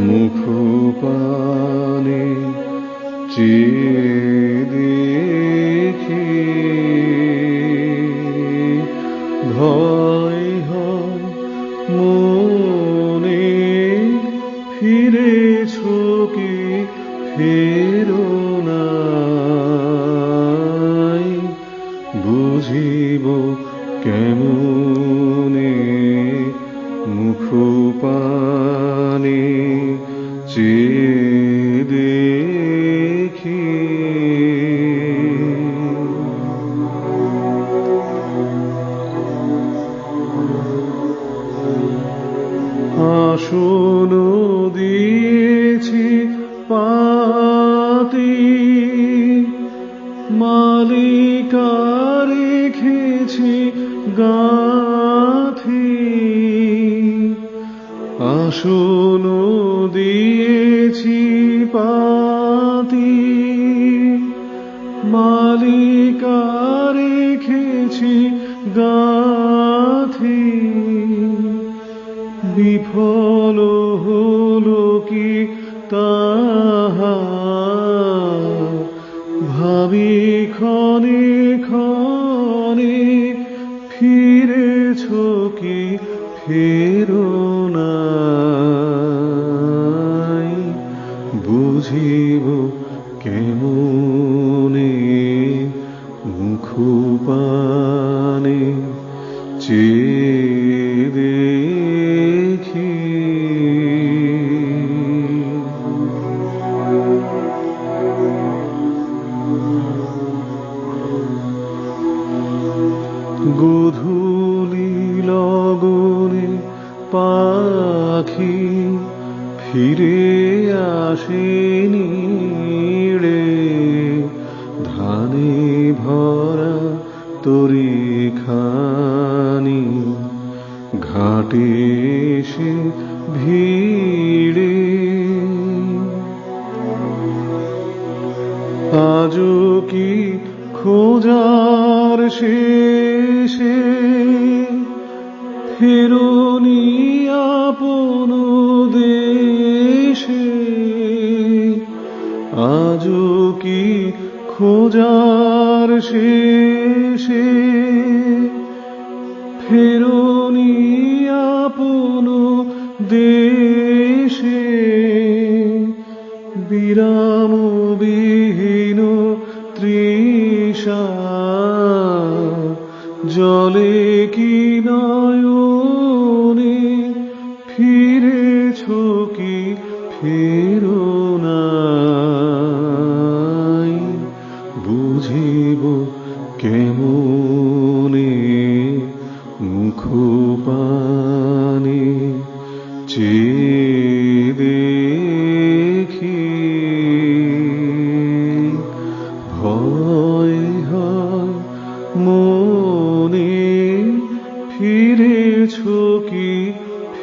মুখ পানে চেয়ে দেখি ভয় হয় মনে ফিরেছ কি ফেরো বুঝিব কেমনে আসন দিয়েছি পাতি। মালিকা রেখেছি গাথি। আসন দিয়েছি বিফল হলো কি তাহা? ভাবি ক্ষণে ক্ষণে ফিরেছ কি ফেরো নাই বুঝিব কেমনে মুখ গধূলি লগনে পাখি ফিরে আসেনি রে ধানে ভরা তরি খানি, ঘাটে এসে ভিড়ে। আজও কি খোঁজার শেষে ফেরোনি আপন দেশে আজও কি খোঁজার শেষে? ফেরোনি আপন দেশে বিরাম বিহীন তৃষা জলে কি নয়নে ফিরেছ কি? ফেরো নাই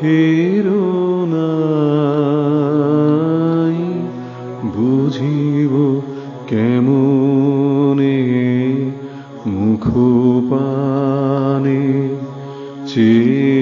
ফেরো নাই। বুঝিব কেমনে মুখ পানে চেয়ে